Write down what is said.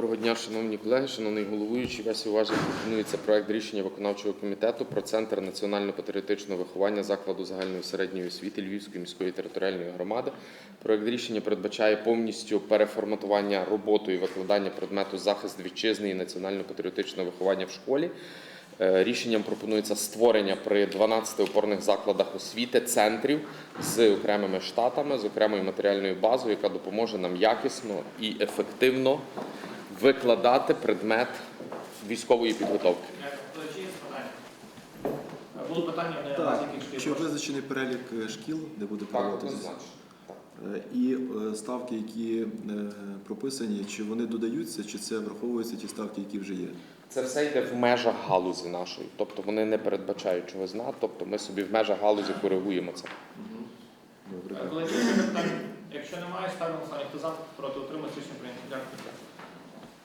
Доброго дня, шановні колеги, шановний головуючий. Вашій увазі пропонується проект рішення виконавчого комітету про центр національно-патріотичного виховання закладу загальної середньої освіти Львівської міської територіальної громади. Проект рішення передбачає повністю переформатування роботи і викладання предмету захист вітчизни і національно-патріотичного виховання в школі. Е, Рішенням пропонується створення при 12 опорних закладах освіти центрів з окремими штатами, з окремою матеріальною базою, яка допоможе нам якісно і ефективно викладати предмет військової підготовки. Чи питання? Так, що визначений перелік е, шкіл, де буде проводитися. Е, і е, ставки, які прописані, чи вони додаються, чи це враховуються ті ставки, які вже є. Це все йде в межах галузі нашої, тобто вони не передбачають чогось на, тобто ми собі в межах галузі коригуємо це. Добре? Якщо немає, ставимо останнє. Хто за, проти утримується рішення прийнято. Дякую.